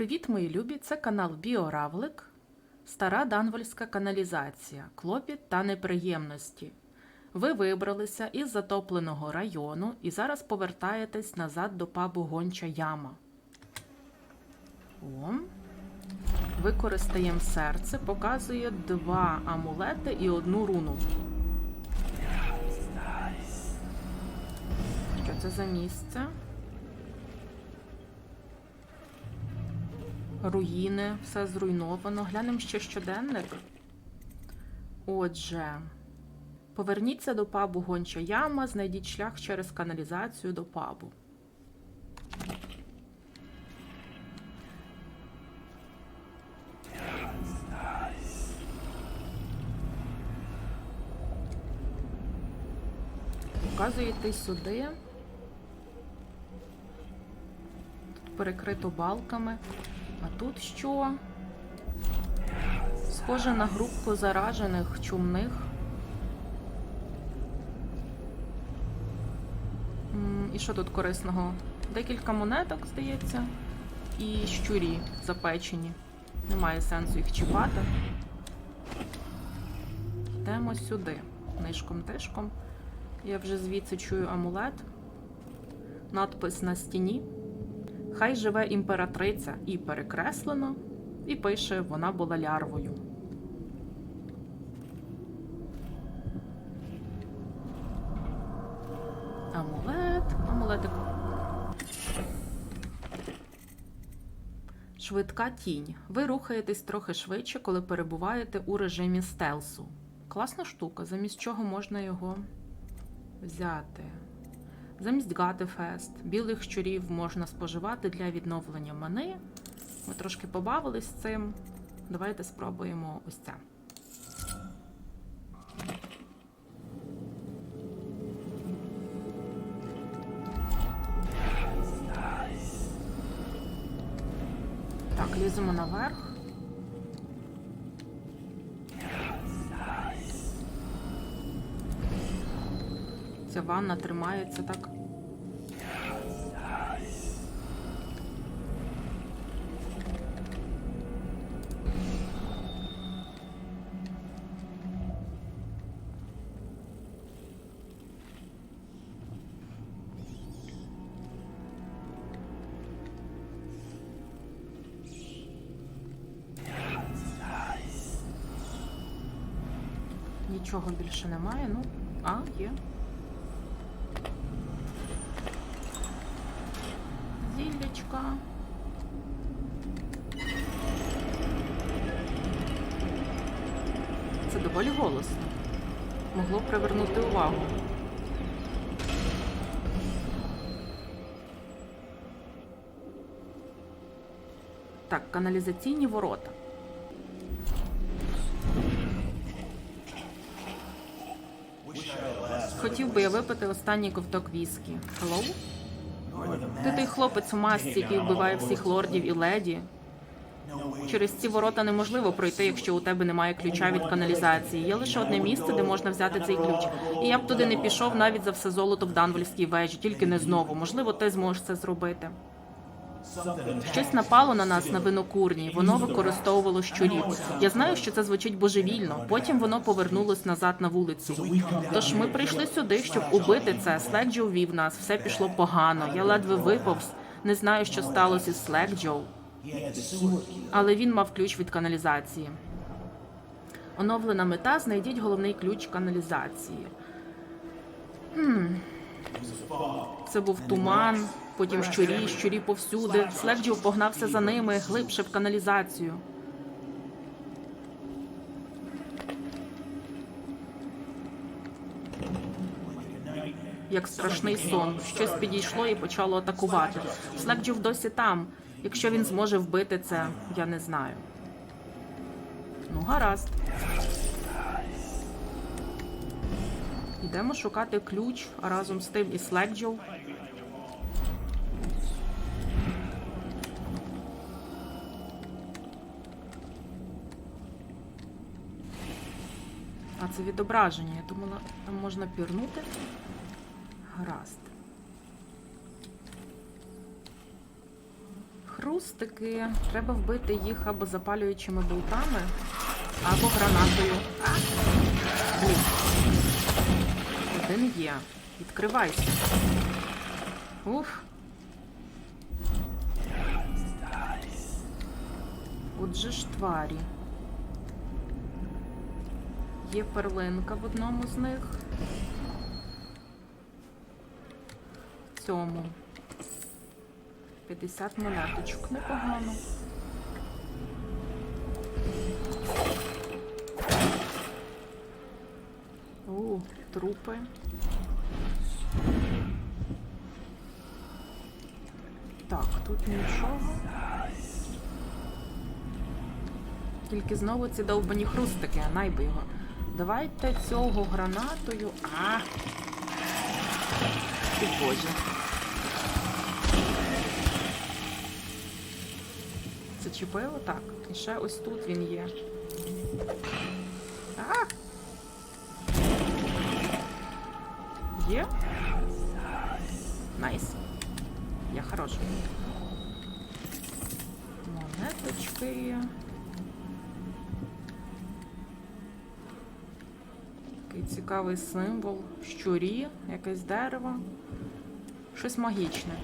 Привіт, мої любі! Це канал Біоравлик, стара данвольська каналізація, клопіт та неприємності. Ви вибралися із затопленого району і зараз повертаєтесь назад до пабу Гонча Яма. О. Використаємо серце, показує два амулети і одну руну. Що це за місце? Руїни, все зруйновано. Глянемо ще щоденник. Отже, поверніться до пабу Гонча Яма, знайдіть шлях через каналізацію до пабу. Показуєте сюди. Тут перекрито балками. А тут що? Схоже на групу заражених чумних. І що тут корисного? Декілька монеток, здається, і щурі запечені. Немає сенсу їх чіпати. Йдемо сюди. Нишком-тишком. Я вже звідси чую амулет. Надпис на стіні. Хай живе імператриця і перекреслено, і пише, вона була лярвою. Амулет, амулетик. Швидка тінь. Ви рухаєтесь трохи швидше, коли перебуваєте у режимі стелсу. Класна штука, замість чого можна його взяти. Замість Гатефест, білих щурів можна споживати для відновлення мани. Ми трошки побавились з цим. Давайте спробуємо ось це. Так, ліземо наверх. Ця ванна тримається так. Нічого більше немає. Ну, а, є. Це доволі голосно. Могло привернути увагу. Так, каналізаційні ворота. Хотів би я випити останній ковток віскі. Хеллоу? Ти той хлопець у масці, який вбиває всіх лордів і леді. Через ці ворота неможливо пройти, якщо у тебе немає ключа від каналізації. Є лише одне місце, де можна взяти цей ключ. І я б туди не пішов навіть за все золото в Данвольській вежі, тільки не знову. Можливо, ти зможеш це зробити. Щось напало на нас на винокурні. Воно використовувало щурів. Я знаю, що це звучить божевільно. Потім воно повернулось назад на вулицю. Тож ми прийшли сюди, щоб убити це. Слекджо ввів нас, все пішло погано. Я ледве виповз. Не знаю, що сталося з Слекджо. Але він мав ключ від каналізації. Оновлена мета. Знайдіть головний ключ каналізації. Це був туман, потім щурі, щурі повсюди. Слекджів погнався за ними глибше в каналізацію. Як страшний сон. Щось підійшло і почало атакувати. Слекджів досі там. Якщо він зможе вбити це, я не знаю. Ну, гаразд. Йдемо шукати ключ разом з тим і Слекджов. А це відображення. Я думала, там можна пірнути. Гаразд. Хрустики. Треба вбити їх або запалюючими болтами, або гранатою. Блін. Один є. Відкривайся. Ух. Отже ж тварі. Є перлинка в одному з них. В цьому. 50 монеточок. Непогано. О, трупи. Так, тут нічого. Тільки знову ці довбані хрустики, а найби його. Давайте цього гранатою. А! Ти боже. Зачепило? Так. І ще ось тут він є. А! Є? Найс. Я хороший. Монеточки. Такий цікавий символ. Щурі, якесь дерево. Щось магічне.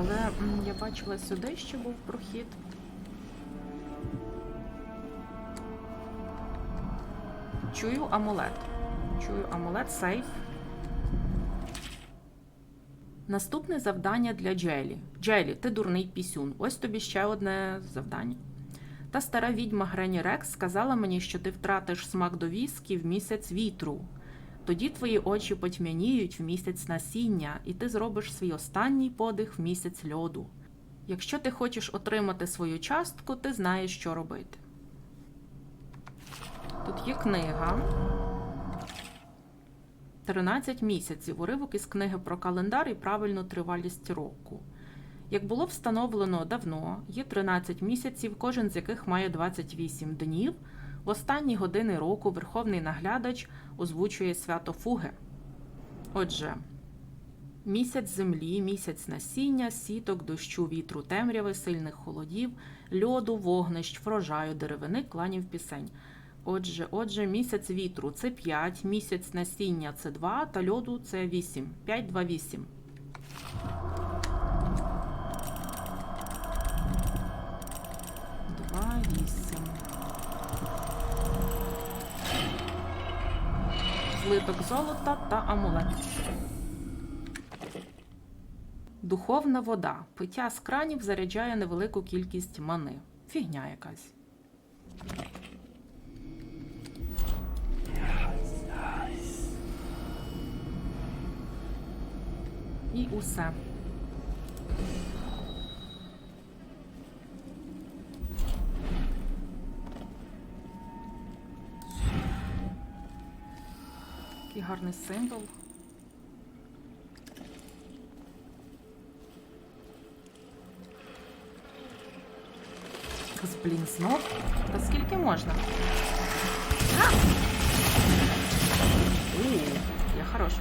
Але я бачила сюди ще був прохід. Чую амулет. Чую амулет сейф. Наступне завдання для Джелі. Джелі, ти дурний пісюн. Ось тобі ще одне завдання. Та стара відьма Грені Рекс сказала мені, що ти втратиш смак до віскі в місяць вітру. Тоді твої очі потьмяніють в місяць насіння, і ти зробиш свій останній подих в місяць льоду. Якщо ти хочеш отримати свою частку, ти знаєш, що робити. Тут є книга. 13 місяців. Уривок із книги про календар і правильну тривалість року. Як було встановлено давно, є 13 місяців, кожен з яких має 28 днів. В останні години року Верховний наглядач озвучує свято Фуги. Отже, місяць землі, місяць насіння, сіток, дощу, вітру, темряви, сильних холодів, льоду, вогнищ, врожаю, деревини, кланів пісень. Отже, отже, місяць вітру це 5, місяць насіння це 2, та льоду це 8. 5, 2, 8. Два, вісім. Злиток золота та амулет. Духовна вода. Пиття з кранів заряджає невелику кількість мани. Фігня якась. І усе. Який гарний символ. Блін, знов? Та скільки можна? А! Я хорош.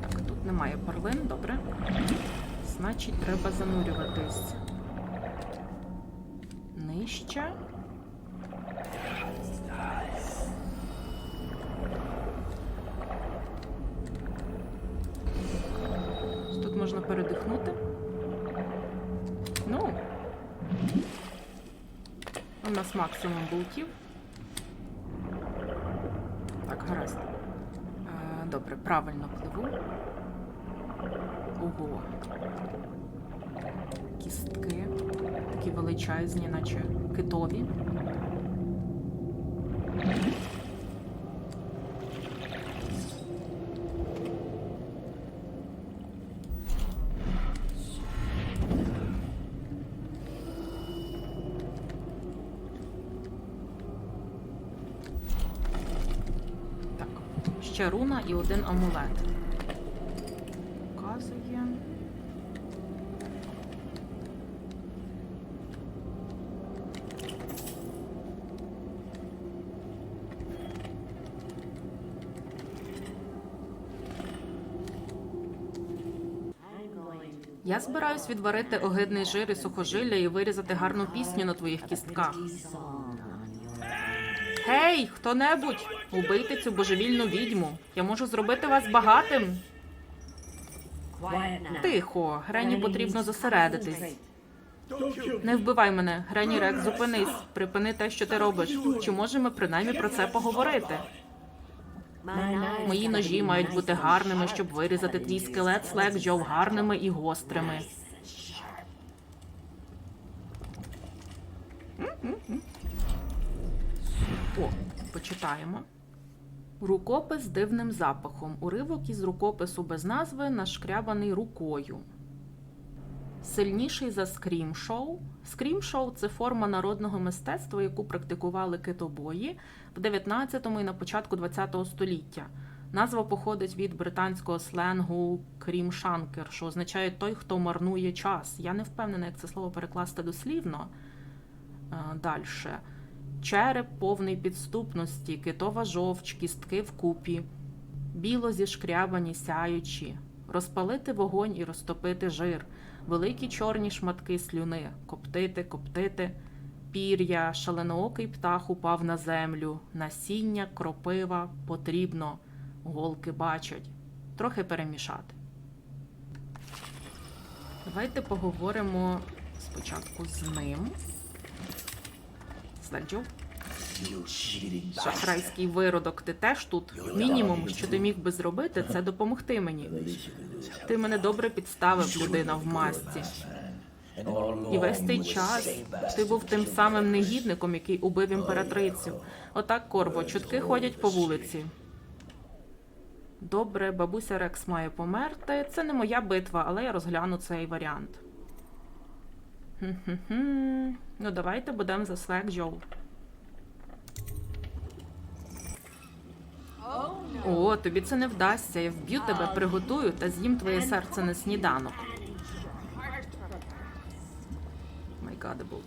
Так, тут немає перлин, добре. Значить, треба занурюватись. Нижче. Передихнути. Ну. У нас максимум болтів. Так, гаразд. Е, Добре, правильно пливу. Ого. Кістки. Такі величезні, наче китові. ікона і один амулет. Показує. Я збираюсь відварити огидний жир і сухожилля і вирізати гарну пісню на твоїх кістках. Гей, хто небудь убийте цю божевільну відьму. Я можу зробити вас багатим. Тихо, Грені потрібно зосередитись. Не вбивай мене, Грені Рекс, зупинись. Припини те, що ти робиш. Чи можемо принаймні про це поговорити? Мої ножі мають бути гарними, щоб вирізати твій скелет слек Джов гарними і гострими. О, почитаємо. Рукопис дивним запахом. Уривок із рукопису без назви нашкрябаний рукою. Сильніший за скрім-шоу. Скрім-шоу це форма народного мистецтва, яку практикували китобої в 19 і на початку 20 століття. Назва походить від британського сленгу крім-шанкер, що означає той, хто марнує час. Я не впевнена, як це слово перекласти дослівно. Далі. Череп повний підступності, китова жовч, кістки вкупі, біло зішкрябані, сяючі, розпалити вогонь і розтопити жир, великі чорні шматки слюни, коптити, коптити, пір'я, шаленоокий птах упав на землю, насіння, кропива, потрібно, голки бачать, трохи перемішати. Давайте поговоримо спочатку з ним. Сленджу. Шахрайський виродок, ти теж тут. Мінімум, що ти міг би зробити, це допомогти мені. Ти мене добре підставив, людина в масці. І весь цей час ти був тим самим негідником, який убив імператрицю. Отак, Корво, чутки ходять по вулиці. Добре, бабуся Рекс має померти. Це не моя битва, але я розгляну цей варіант. Хм-хм-хм. Ну, давайте будемо за Слек Джоу. О, тобі це не вдасться. Я вб'ю тебе, приготую та з'їм твоє серце на сніданок. Майгадебл.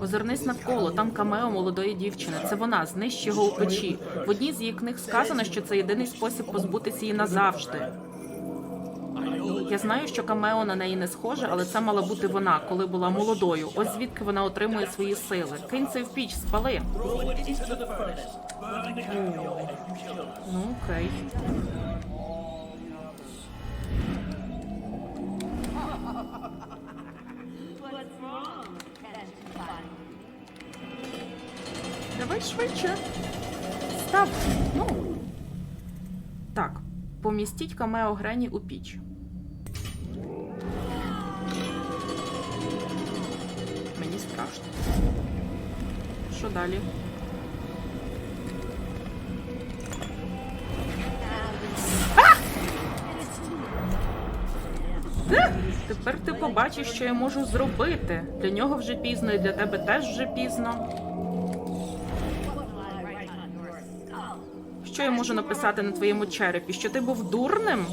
Озирнись навколо, там камео молодої дівчини. Це вона, знищ його у печі. В одній з її книг сказано, що це єдиний спосіб позбутися її назавжди. Я знаю, що камео на неї не схоже, але це мала бути вона, коли була молодою. Ось звідки вона отримує свої сили. Кинь це в піч, спали. Ну, окей. Давай швидше. Став. Ну. Так. Помістіть камео Грені у піч. Страшно. Що далі? Е! Тепер ти побачиш, що я можу зробити. Для нього вже пізно, і для тебе теж вже пізно. Що я можу написати на твоєму черепі? Що ти був дурним?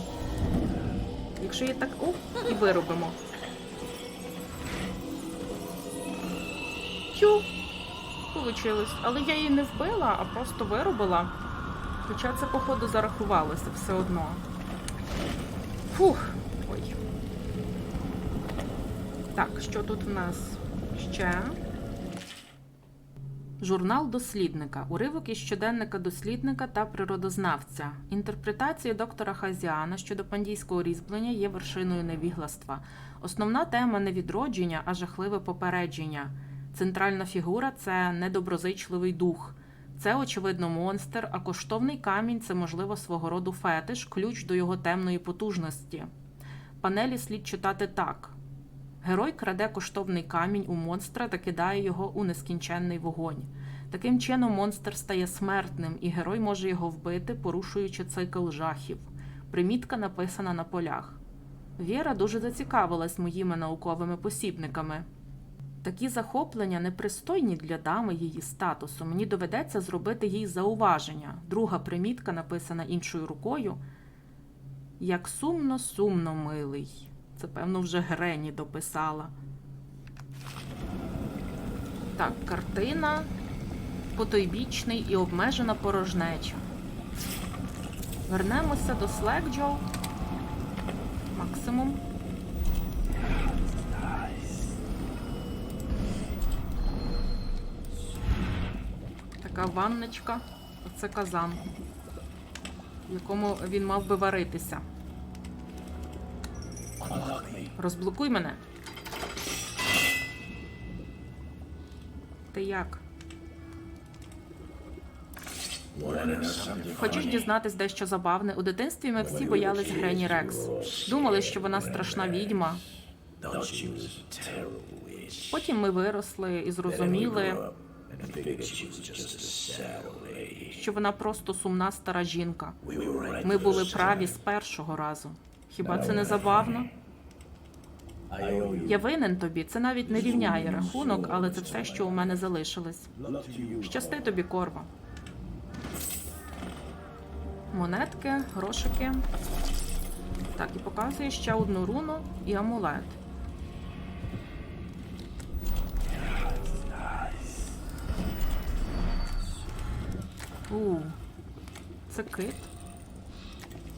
Якщо я так. О, і виробимо. Тю, Получилось. Але я її не вбила, а просто виробила. Хоча це, походу, зарахувалося все одно. Фух. Ой. Так, що тут в нас ще? Журнал дослідника. Уривок із щоденника дослідника та природознавця. Інтерпретація доктора Хазіана щодо пандійського різьблення є вершиною невігластва. Основна тема не відродження, а жахливе попередження. Центральна фігура це недоброзичливий дух. Це, очевидно, монстр, а коштовний камінь це, можливо, свого роду фетиш, ключ до його темної потужності. Панелі слід читати так. Герой краде коштовний камінь у монстра та кидає його у нескінченний вогонь. Таким чином, монстр стає смертним, і герой може його вбити, порушуючи цикл жахів. Примітка написана на полях. Віра дуже зацікавилась моїми науковими посібниками. Такі захоплення непристойні для дами її статусу. Мені доведеться зробити їй зауваження. Друга примітка, написана іншою рукою. Як сумно, сумно, милий. Це, певно, вже Грені дописала. Так, картина, потойбічний і обмежена порожнеча. Вернемося до Слекджо. Максимум. Така ванночка. Це казан, в якому він мав би варитися. Розблокуй мене. Ти як? Хочеш дізнатись дещо забавне? У дитинстві ми всі боялись Грені Рекс. Думали, що вона страшна відьма. Потім ми виросли і зрозуміли, що вона просто сумна стара жінка. Ми були праві з першого разу. Хіба це не забавно? Я винен тобі. Це навіть не рівняє рахунок, але це все, що у мене залишилось. Щасти тобі, корва. Монетки, грошики. Так, і показує ще одну руну і амулет. У, це кит.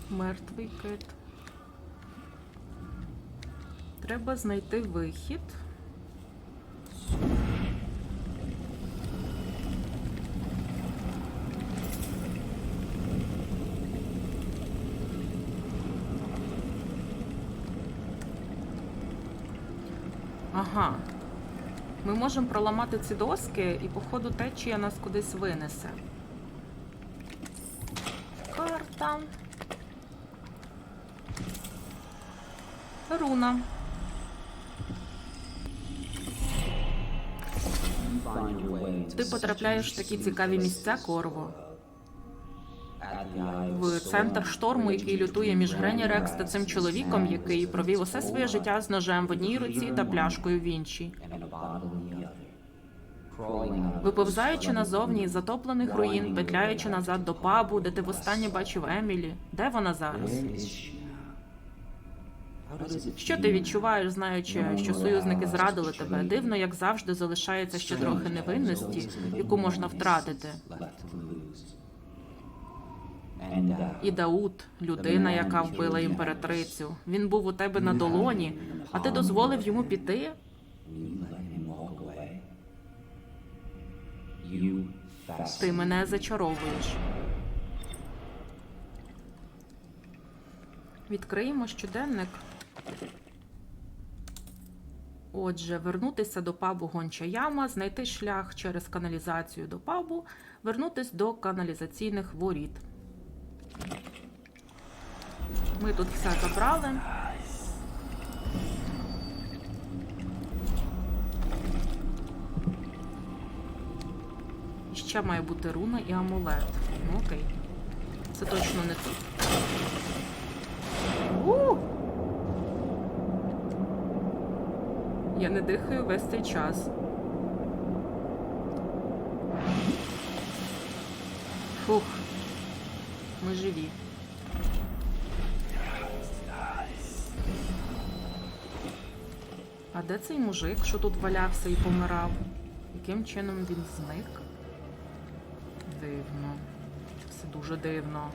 Мертвий кит. Треба знайти вихід. Ага. Ми можемо проламати ці доски, і, походу, течія нас кудись винесе. Карта. Руна. Ти потрапляєш в такі цікаві місця, Корво. В центр шторму, який лютує між Грені Рекс та цим чоловіком, який провів усе своє життя з ножем в одній руці та пляшкою в іншій. Виповзаючи назовні із затоплених руїн, петляючи назад до пабу, де ти востаннє бачив Емілі. Де вона зараз? Що ти відчуваєш, знаючи, що союзники зрадили тебе? Дивно, як завжди, залишається ще трохи невинності, яку можна втратити. І Дауд, людина, яка вбила імператрицю. Він був у тебе на долоні, а ти дозволив йому піти? Ти мене зачаровуєш. Відкриємо щоденник. Отже, вернутися до пабу Гонча Яма, знайти шлях через каналізацію до пабу, вернутися до каналізаційних воріт. Ми тут все забрали. Ще має бути руна і амулет. Ну окей. Це точно не тут. У! Я не дихаю весь цей час. Фух. Ми живі. А де цей мужик, що тут валявся і помирав? Яким чином він зник? Дивно. Все дуже дивно.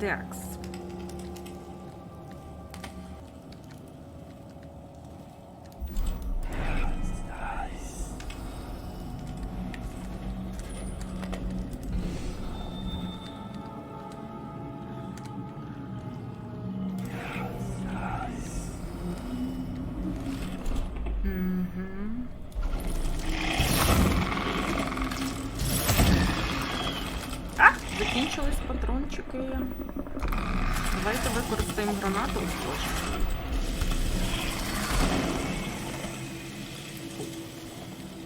Такс. Закінчились патрончики. Давайте використаємо гранату. Боже.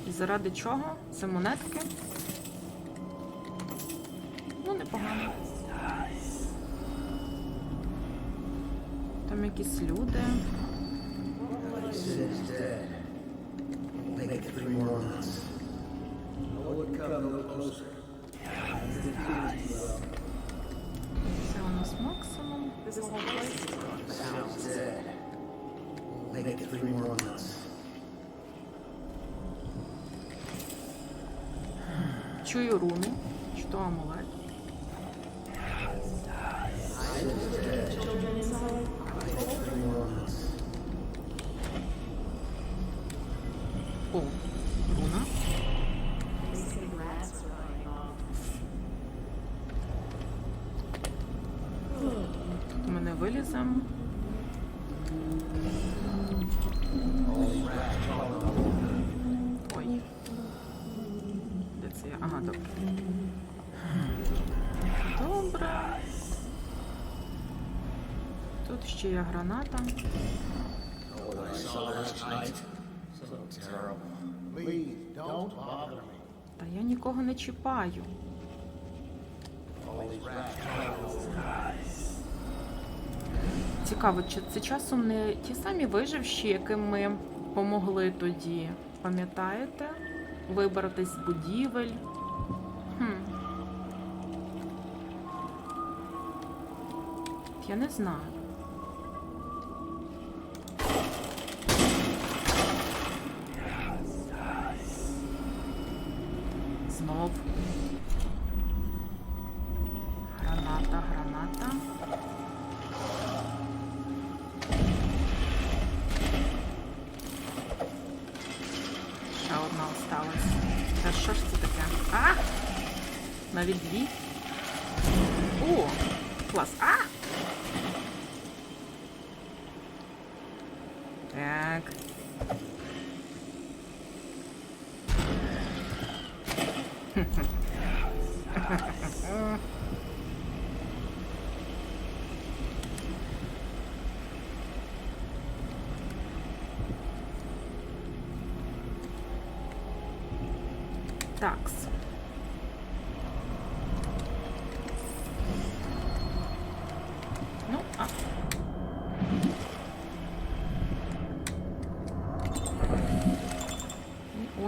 І заради чого? Це монетки. Ну, непогано. Там якісь люди. Make it three more months. Чую руни. Що амулет? Є граната. Та я нікого не чіпаю. Цікаво, чи це часом не ті самі виживші, яким ми помогли тоді, пам'ятаєте? Вибратись з будівель. Хм. Я не знаю. Та що ж це таке? А! Навіть дві. О! Клас. А! Так.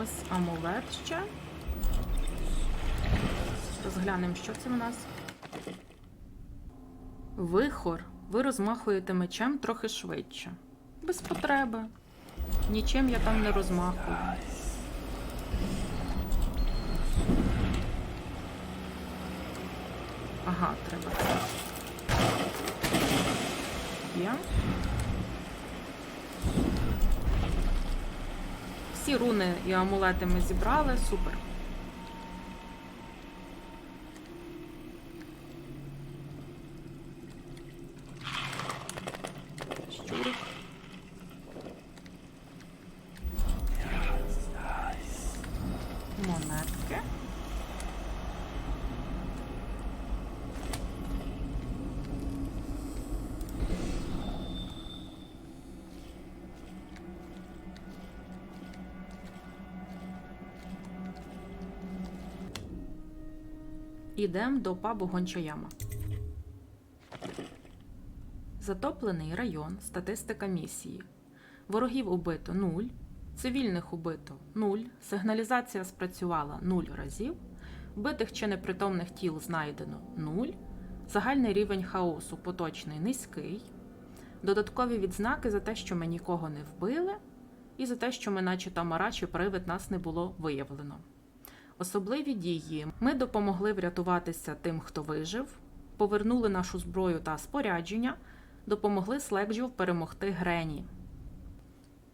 Ось амулет ще. Розглянемо, що це в нас. Вихор. Ви розмахуєте мечем трохи швидше. Без потреби. Нічим я там не розмахую. Ага, треба. Є. Всі руни і амулети ми зібрали, супер. Щурик. Монетки. Ідемо до пабу Гончаяма. Затоплений район. Статистика місії. Ворогів убито 0. Цивільних убито 0. Сигналізація спрацювала 0 разів. Вбитих чи непритомних тіл знайдено 0. Загальний рівень хаосу поточний низький. Додаткові відзнаки за те, що ми нікого не вбили, і за те, що ми, наче тамара чи привид, нас не було виявлено. Особливі дії. Ми допомогли врятуватися тим, хто вижив, повернули нашу зброю та спорядження, допомогли Слекджу перемогти Грені.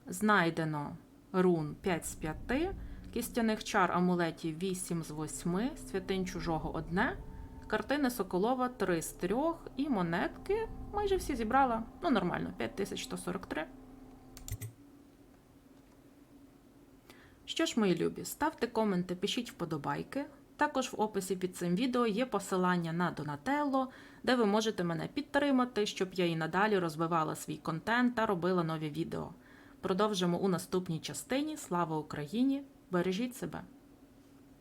Знайдено рун 5 з 5, кістяних чар амулетів 8 з 8, святинь чужого 1, картини Соколова 3 з 3 і монетки майже всі зібрала. Ну, нормально, 5143. Що ж, мої любі, ставте коменти, пишіть вподобайки. Також в описі під цим відео є посилання на Донателло, де ви можете мене підтримати, щоб я і надалі розвивала свій контент та робила нові відео. Продовжимо у наступній частині. Слава Україні! Бережіть себе!